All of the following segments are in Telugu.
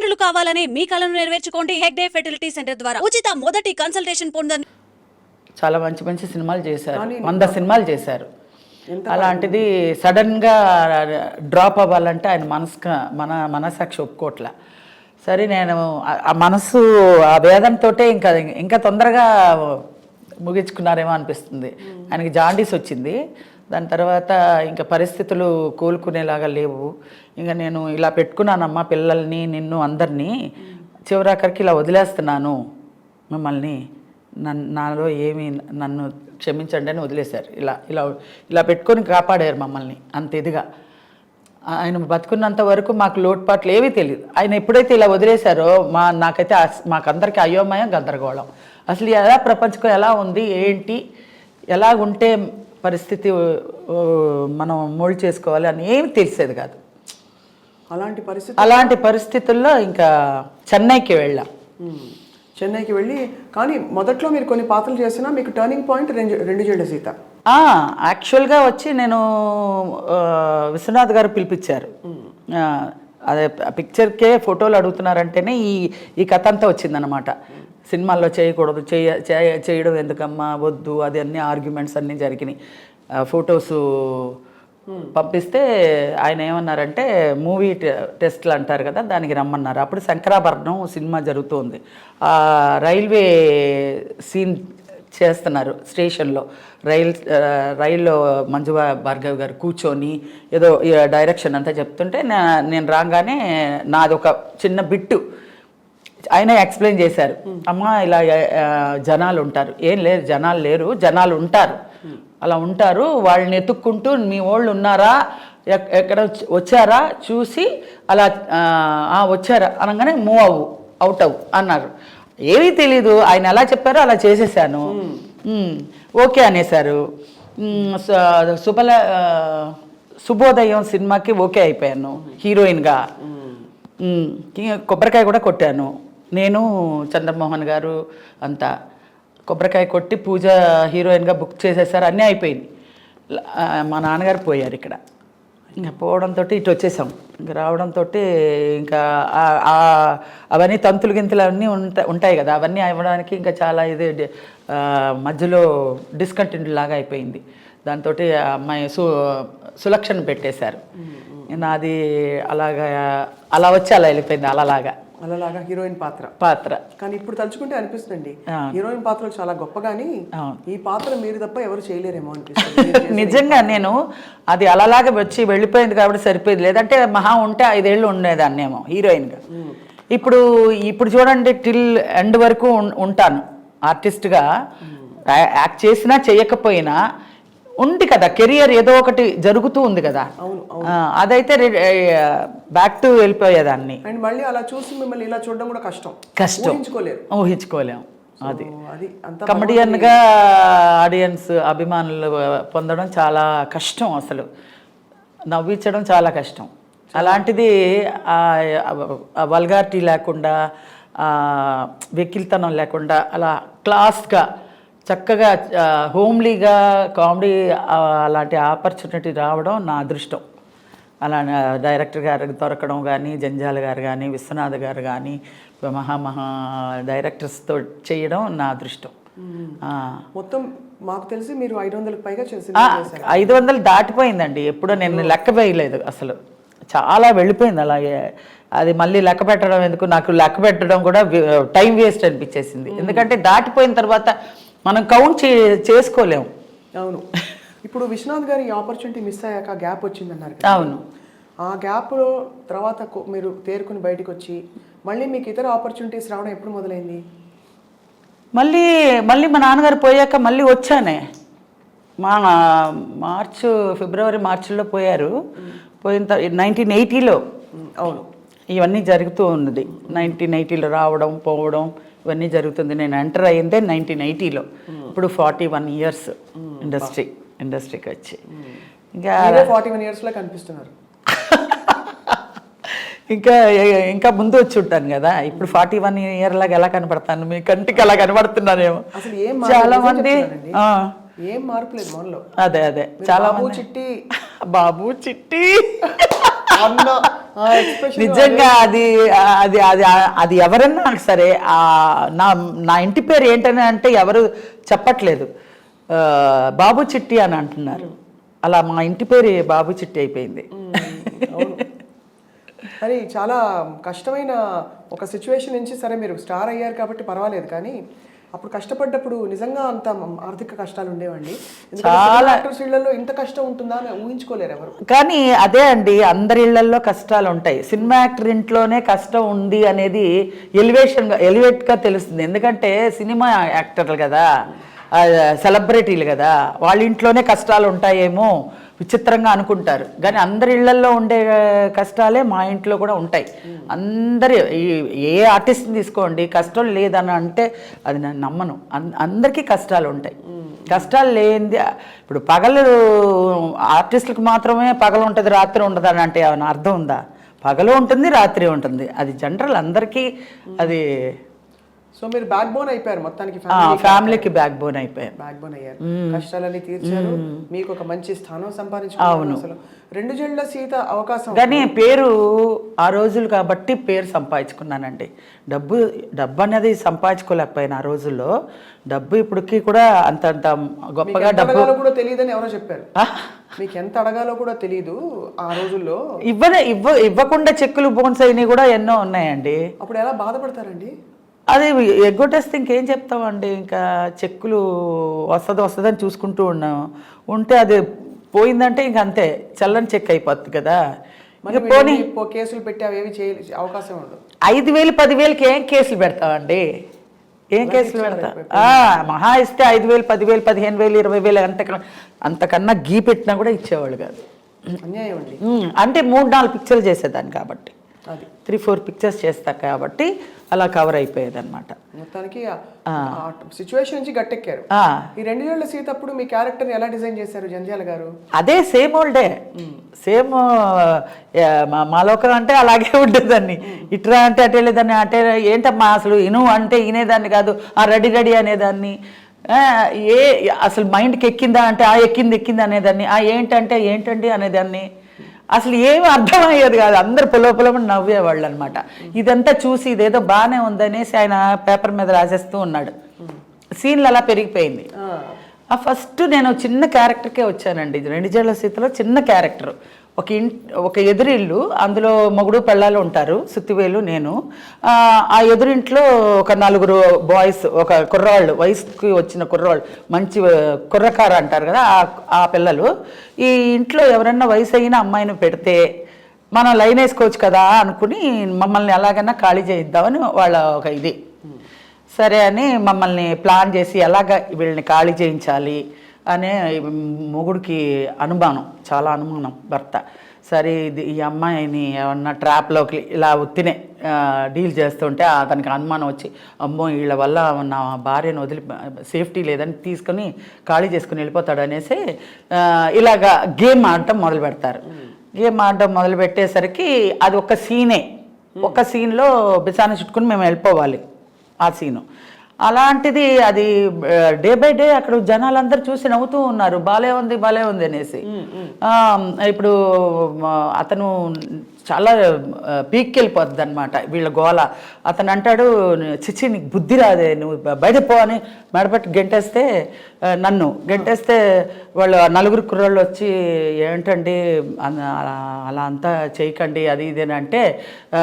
తల్లిదండ్రులు కావాలని మీ కలను నెరవేర్చుకోండి హెగ్డే ఫెర్టిలిటీ సెంటర్ ద్వారా. ఉచిత మొదటి కన్సల్టేషన్ పొందండి. చాలా మంచి మంచి సినిమాలు చేశారు. వంద సినిమాలు చేశారు. అలాంటిది సడన్గా డ్రాప్ అవ్వాలంటే ఆయన మనసు మన మనసాక్షి ఒప్పుకోట్లా. సరే నేను ఆ- ఆ మనసు ఆ వేదంతో ఇంకా ఇంకా తొందరగా ముగించుకున్నారేమో అనిపిస్తుంది. ఆయనకి జాండీస్ వచ్చింది. దాని తర్వాత ఇంకా పరిస్థితులు కోలుకునేలాగా లేవు. ఇంకా నేను ఇలా పెట్టుకున్నానమ్మా పిల్లల్ని నిన్ను అందరినీ. చివరాఖరికి ఇలా వదిలేస్తున్నాను మిమ్మల్ని. నన్ను నాలో ఏమీ నన్ను క్షమించండి అని వదిలేశారు. ఇలా ఇలా ఇలా పెట్టుకొని కాపాడారు మమ్మల్ని అంత ఇదిగా. ఆయన బతుకున్నంత వరకు మాకు లోటుపాట్లు ఏవీ తెలియదు ఆయన ఎప్పుడైతే ఇలా వదిలేశారో మా నాకైతే అస్- మాకందరికీ అయోమయం గందరగోళం. అసలు ఎలా ప్రపంచం ఎలా ఉంది ఏంటి ఎలా ఉంటే పరిస్థితి మనం మోల్డ్ చేసుకోవాలి అని ఏమి తెలిసేది కాదు. అలాంటి పరిస్థితి అలాంటి పరిస్థితుల్లో ఇంకా చెన్నైకి వెళ్ళాం. చెన్నైకి వెళ్ళి కానీ మొదట్లో మీరు కొన్ని పాత్రలు చేసినా మీకు టర్నింగ్ పాయింట్ రెండు రెండు జెండ సీత. యాక్చువల్గా వచ్చి నేను విశ్వనాథ్ గారు పిలిపించారు. అదే పిక్చర్కే ఫోటోలు అడుగుతున్నారంటేనే ఈ ఈ కథ అంతా వచ్చిందనమాట సినిమాల్లో చేయకూడదు చేయ చేయ- చేయడం ఎందుకమ్మా వద్దు అది అన్ని ఆర్గ్యుమెంట్స్ అన్నీ జరిగినాయి. ఫొటోస్ పంపిస్తే ఆయన ఏమన్నారంటే మూవీ టెస్ట్లు అంటారు కదా దానికి రమ్మన్నారు. అప్పుడు శంకరాభరణం సినిమా జరుగుతుంది. ఆ రైల్వే సీన్ చేస్తున్నారు స్టేషన్లో. రైల్ రైల్లో మంజు భార్గవ్ గారు కూర్చొని ఏదో డైరెక్షన్ అంతా చెప్తుంటే నేను రాగానే నాది ఒక చిన్న బిట్టు ఆయన ఎక్స్ప్లెయిన్ చేశారు. అమ్మ ఇలా జనాలు ఉంటారు. ఏం లేరు జనాలు లేరు జనాలు ఉంటారు. అలా ఉంటారు వాళ్ళని ఎత్తుక్కుంటూ మీ వాళ్ళు ఉన్నారా ఎక్కడ వచ్చారా చూసి అలా వచ్చారా అనగానే మూవ్ అవు అవుట్ అవ్వు అన్నారు. ఏమీ తెలీదు. ఆయన ఎలా చెప్పారో అలా చేసేసాను. మ్మ్. ఓకే అనేసారు. మ్మ్, స- శుభల ఆ, శుభోదయం సినిమాకి ఓకే అయిపోయాను. హీరోయిన్గా. కొబ్బరికాయ కూడా కొట్టాను. నేను చంద్రమోహన్ గారు అంతా కొబ్బరికాయ కొట్టి పూజ హీరోయిన్గా బుక్ చేసేసారు. అన్నీ అయిపోయింది. మా నాన్నగారు పోయారు ఇక్కడ. ఇంకా పోవడంతో ఇటు వచ్చేసాం. ఇంకా రావడంతో ఇంకా అవన్నీ తంతులు గింతులు అన్నీ ఉంటా ఉంటాయి కదా. అవన్నీ అవ్వడానికి ఇంకా చాలా ఇది మధ్యలో డిస్కంటిన్యూ లాగా అయిపోయింది. దాంతో అమ్మాయి సు సులక్షణ పెట్టేశారు. నాది అలాగా అలా వచ్చి అలా వెళ్ళిపోయింది అలాగా అలాగా హీరోయిన్ పాత్ర. పాత్ర. కానీ ఇప్పుడు తలుచుకుంటే అనిపిస్తుంది. హీరోయిన్ పాత్రలు చాలా గొప్ప కానీ అవును. ఈ పాత్ర మీరు తప్ప ఎవరు చేయలేరేమో అనిపిస్తుంది. నిజంగా నేను అది అలాగే వచ్చి వెళ్ళిపోయింది కాబట్టి సరిపోయింది లేదంటే మహా ఉంటే ఐదేళ్ళు ఉండేదాన్నేమో హీరోయిన్గా. ఇప్పుడు ఇప్పుడు చూడండి టిల్ ఎండ్ వరకు ఉంటాను ఆర్టిస్ట్గా. యాక్ట్ చేసినా చేయకపోయినా ఉంది కదా కెరియర్ ఏదో ఒకటి జరుగుతూ ఉంది కదా. అదైతే బ్యాక్ టు వెళ్ళిపోయేదాన్ని. అండ్ మళ్ళీ అలా చూసి మిమ్మల్ని ఇలా చూడడం కూడా కష్టం. కష్టం. ఊహించుకోలేరు. ఊహించుకోలేం అది. అది అంత కమెడియన్గా ఆడియన్స్ అభిమానులు పొందడం చాలా కష్టం అసలు. నవ్వించడం చాలా కష్టం. అలాంటిది వల్గారిటీ లేకుండా వెకిల్తనం లేకుండా అలా క్లాస్గా చక్కగా హోమ్లీగా కామెడీ అలాంటి ఆపర్చునిటీ రావడం నా అదృష్టం. అలా డైరెక్టర్ గారికి దొరకడం కానీ జంజాల గారు కానీ విశ్వనాథ్ గారు కానీ మహా మహా డైరెక్టర్స్తో చేయడం నా అదృష్టం. మొత్తం మాకు తెలిసి మీరు ఐదు వందలకు పైగా చేసి ఐదు వందలు దాటిపోయిందండి. ఎప్పుడో నేను లెక్క వేయలేదు అసలు. చాలా వెళ్ళిపోయింది అలాగే. అది మళ్ళీ లెక్క పెట్టడం ఎందుకు? నాకు లెక్క పెట్టడం కూడా టైం వేస్ట్ అనిపించేసింది. ఎందుకంటే దాటిపోయిన తర్వాత మనం కౌంట్ చే చేసుకోలేము. అవును. ఇప్పుడు విశ్వనాథ్ గారి ఆపర్చునిటీ మిస్ అయ్యాక గ్యాప్ వచ్చిందన్నారు. అవును. ఆ గ్యాప్లో తర్వాత మీరు తేరుకుని బయటకు వచ్చి మళ్ళీ మీకు ఇతర ఆపర్చునిటీస్ రావడం ఎప్పుడు మొదలైంది? మళ్ళీ మళ్ళీ మా నాన్నగారు పోయాక మళ్ళీ వచ్చానే. మా మార్చ్ ఫిబ్రవరి మార్చిలో పోయారు. పోయిన తర్వాత నైన్టీన్ ఎయిటీలో అవును. ఇవన్నీ జరుగుతూ ఉన్నది. నైన్టీన్ ఎయిటీలో రావడం పోవడం ఇవన్నీ జరుగుతుంది. నేను ఎంటర్ అయ్యిందే నైన్టీన్ ఎయిటీలో ఇప్పుడు ఫార్టీ వన్ ఇయర్స్ ఇండస్ట్రీ ఇండస్ట్రీకి వచ్చి. ఇంకా మీరే ఫార్టీ వన్ ఇయర్స్లో కనిపిస్తున్నారు. ఇంకా ఇంకా ముందు వచ్చి ఉంటాను కదా. ఇప్పుడు ఫార్టీ వన్ ఇయర్ లాగా ఎలా కనపడతాను? మీ కంటికి అలా ఏం చాలా మంది ఏం మార్పు లేదు మనలో అదే అదే. చాలా చిట్టి. బాబు చిట్టి. నిజంగా అది. అది అది అది ఎవరన్నా సరే ఆ నా నా ఇంటి పేరు ఏంటని అంటే ఎవరు చెప్పట్లేదు. బాబు చిట్టి అని అంటున్నారు. అలా మా ఇంటి పేరు బాబు చిట్టి అయిపోయింది. మరి చాలా కష్టమైన ఒక సిచ్యువేషన్ నుంచి సరే మీరు స్టార్ అయ్యారు కాబట్టి పర్వాలేదు కానీ అప్పుడు కష్టపడ్డప్పుడు నిజంగా అంత ఆర్థిక కష్టాలు ఉండేవండి. చాలా ఇళ్ళలో ఇంత కష్టం ఉంటుందా అని ఊహించుకోలేరు ఎవరు. కానీ అదే అండి అందరి ఇళ్ళల్లో కష్టాలు ఉంటాయి. సినిమా యాక్టర్ ఇంట్లోనే కష్టం ఉంది అనేది ఎలివేషన్ ఎలివేట్గా తెలుస్తుంది. ఎందుకంటే సినిమా యాక్టర్లు కదా. సెలబ్రిటీలు కదా వాళ్ళ ఇంట్లోనే కష్టాలు ఉంటాయేమో విచిత్రంగా అనుకుంటారు. కానీ అందరి ఇళ్ళల్లో ఉండే కష్టాలే మా ఇంట్లో కూడా ఉంటాయి. అందరి ఈ- ఏ ఆర్టిస్ట్ని తీసుకోండి కష్టం లేదని అంటే అది నేను నమ్మను. అందరికీ కష్టాలు ఉంటాయి. కష్టాలు లేనిది ఇప్పుడు పగలు ఆర్టిస్టులకు మాత్రమే పగలు ఉంటుంది రాత్రి ఉండదు అని అంటే ఏమైనా అర్థం ఉందా? పగలు ఉంటుంది రాత్రి ఉంటుంది. అది జనరల్ అందరికీ అది సో మీరు బ్యాక్ బోన్ అయిపోయారు మొత్తానికి ఫ్యామిలీకి బ్యాక్ బోన్ అయిపోయాను బ్యాక్ బోన్ అయ్యారు. కష్టాలన్నీ తీర్చారు. మీకు ఒక మంచి స్థానం సంపాదించుకున్నారు అసలు. రెండు జండ్ల సీత అవకాశం. కానీ పేరు ఆ రోజులు కాబట్టి పేరు సంపాదించుకున్నానండి. డబ్బు డబ్బు అనేది సంపాదించుకోలేకపోయాను ఆ రోజుల్లో. డబ్బు ఇప్పటికి కూడా అంత అంత గొప్పగా డబ్బు అడగాలో కూడా తెలియదని ఎవరో చెప్పారు. మీకు ఎంత అడగాలో కూడా తెలియదు ఆ రోజుల్లో. ఇవ్వనే ఇవ్వ ఇవ్వకుండా చెక్కులు బోన్స్ అయినవి కూడా ఎన్నో ఉన్నాయండి. అప్పుడు ఎలా బాధపడతారండి? అది ఎగ్గొట్టేస్తే ఇంకేం చెప్తామండి? ఇంకా చెక్కులు వస్తుంది వస్తుందని చూసుకుంటూ ఉన్నాం. ఉంటే అది పోయిందంటే ఇంక అంతే. చల్లని చెక్ అయిపోద్ది కదా. మరి పోనీ కేసులు పెట్టి అవేవి చేయ అవకాశం ఉండదు. ఐదు వేలు పదివేలకి ఏం కేసులు పెడతామండి? ఏం కేసులు పెడతాం? మహా ఇస్తే ఐదు వేలు పదివేలు పదిహేను వేలు ఇరవై వేలు అంతకన్నా అంతకన్నా గీ పెట్టినా కూడా ఇచ్చేవాళ్ళు కాదు. అంటే మూడు నాలుగు పిక్చర్లు చేసేదాన్ని కాబట్టి. అది త్రీ ఫోర్ పిక్చర్స్ చేస్తా కాబట్టి అలా కవర్ అయిపోయేది అనమాట మొత్తానికి సిచ్యువేషన్ నుంచి గట్టెక్కారు. ఈ రెండు ఏళ్ళ సీత అప్పుడు మీ క్యారెక్టర్ ఎలా డిజైన్ చేశారు జంధ్యాల గారు? అదే సేమ్ ఓల్డే. సేమ్ మా లోకం అంటే అలాగే ఉండేదాన్ని. ఇట్రా అంటే అటే లేదాన్ని అంటే ఏంటమ్మా అసలు ఇను అంటే వినేదాన్ని కాదు ఆ రెడీ రెడీ అనేదాన్ని. ఏ అసలు మైండ్కి ఎక్కిందా అంటే ఆ ఎక్కింది ఎక్కింది అనేదాన్ని ఆ ఏంటంటే ఏంటండి అనేదాన్ని. అసలు ఏమి అర్థమయ్యేది కాదు. అందరు పొల పొలమని నవ్వేవాళ్ళు అనమాట ఇదంతా చూసి ఇదేదో బాగానే ఉందనేసి ఆయన పేపర్ మీద రాసేస్తూ ఉన్నాడు. సీన్లు అలా పెరిగిపోయింది. ఆ, ఆ ఫస్ట్ నేను చిన్న క్యారెక్టర్కే వచ్చానండి. రెండు జడ్ల సీతలో చిన్న క్యారెక్టర్. ఒక ఇన్ ఒక ఎదురిల్లు అందులో మొగుడు పెళ్ళాలు ఉంటారు సుత్తివేలు నేను. ఆ, ఎదురింట్లో ఒక నలుగురు బాయ్స్ ఒక కుర్రాళ్ళు వయసుకి వచ్చిన కుర్రాళ్ళు మంచి కుర్రకారు కుర్రకార అంటారు కదా ఆ ఆ పిల్లలు. ఈ ఇంట్లో ఎవరన్నా వయసు అయిన అమ్మాయిని పెడితే మనం లైన్ వేసుకోవచ్చు కదా అనుకుని మమ్మల్ని ఎలాగైనా ఖాళీ చేయిద్దామని వాళ్ళ ఒక ఇది. సరే అని మమ్మల్ని ప్లాన్ చేసి ఎలాగ వీళ్ళని ఖాళీ చేయించాలి అనే మొగుడికి అనుమానం చాలా అనుమానం భర్త. సరే ఇది ఈ అమ్మాయిని ఏమన్నా ట్రాప్లోకి ఇలా ఉత్తినే డీల్ చేస్తుంటే అతనికి అనుమానం వచ్చి అమ్మో వీళ్ళ వల్ల నా భార్యను వదిలి సేఫ్టీ లేదని తీసుకొని ఖాళీ చేసుకుని వెళ్ళిపోతాడు అనేసి ఇలాగా గేమ్ ఆడటం మొదలు పెడతారు. గేమ్ ఆడటం మొదలు పెట్టేసరికి అది ఒక సీనే. ఒక సీన్లో బిసాన చుట్టుకుని మేము వెళ్ళిపోవాలి ఆ సీను. అలాంటిది అది డే బై డే అక్కడ జనాలందరూ చూసి నవ్వుతూ ఉన్నారు. బాలే ఉంది బాలే ఉంది అనేసి. ఇప్పుడు అతను చాలా పీక్కి వెళ్ళిపోద్ది అనమాట వీళ్ళ గోల. అతను అంటాడు చిచి నీకు బుద్ధి రాదే నువ్వు బయట పో అని మెడపెట్టి గెంటేస్తే నన్ను గెంటేస్తే వాళ్ళు నలుగురు కుర్రోళ్ళు వచ్చి ఏంటండి అలా అంతా చేయకండి అది ఇది అని అంటే ఆ,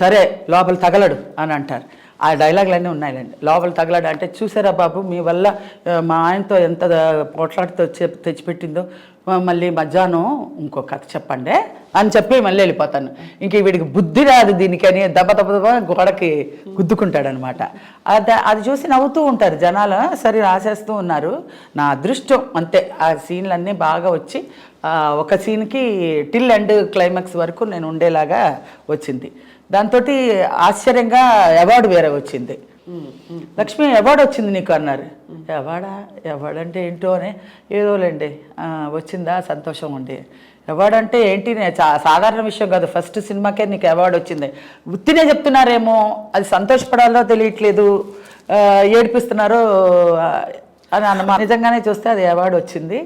సరే లోపల తగలడు అని అంటారు. ఆ డైలాగులన్నీ ఉన్నాయండి లోపల తగలడు అంటే చూసారా బాబు మీ వల్ల మా ఆయనతో ఎంత పోట్లాడితో తెచ్చిపెట్టిందో మళ్ళీ మధ్యాహ్నం ఇంకో కథ చెప్పండి అని చెప్పి మళ్ళీ వెళ్ళిపోతాను. ఇంక వీడికి బుద్ధి రాదు దీనికని దెబ్బ దెబ్బ దెబ్బ గోడకి గుద్దుకుంటాడు అనమాట అది అది చూసి నవ్వుతూ ఉంటారు జనాలు సరే రాసేస్తూ ఉన్నారు. నా అదృష్టం అంతే. ఆ సీన్లన్నీ బాగా వచ్చి ఒక సీన్కి టిల్ అండ్ క్లైమాక్స్ వరకు నేను ఉండేలాగా వచ్చింది. దాంతో ఆశ్చర్యంగా అవార్డు వేరే వచ్చింది. లక్ష్మి అవార్డు వచ్చింది నీకు అన్నారు. అవార్డా అవార్డు అంటే ఏంటో అని ఏదోలేండి. వచ్చిందా? సంతోషం ఉంది. అవార్డు అంటే ఏంటి సాధారణ విషయం కాదు. ఫస్ట్ సినిమాకే నీకు అవార్డు వచ్చింది. ఉత్తినే చెప్తున్నారేమో. అది సంతోషపడాలో తెలియట్లేదు. ఏడిపిస్తున్నారో అని అన్నమా నిజంగానే చూస్తే అది అవార్డు వచ్చింది.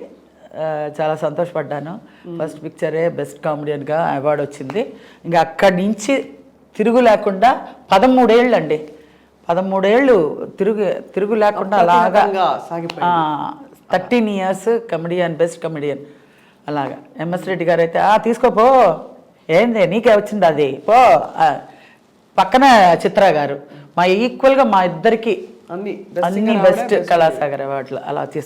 చాలా సంతోషపడ్డాను. ఫస్ట్ పిక్చరే బెస్ట్ కామెడియన్గా అవార్డు వచ్చింది. ఇంకా అక్కడి నుంచి తిరుగు లేకుండా పదమూడేళ్ళు అండి పదమూడేళ్ళు తిరుగు తిరుగు లేకుండా అలాగా. Thirteen years comedian best comedian అలాగా. ఎంఎస్ రెడ్డి గారు అయితే ఆ తీసుకోపో ఏంది నీకే వచ్చింది అది? పో. పక్కన చిత్ర గారు. మా ఈక్వల్గా మా ఇద్దరికి అన్ని అన్ని బెస్ట్ కళాసాగర్ అవార్డులు అలా తీసుకు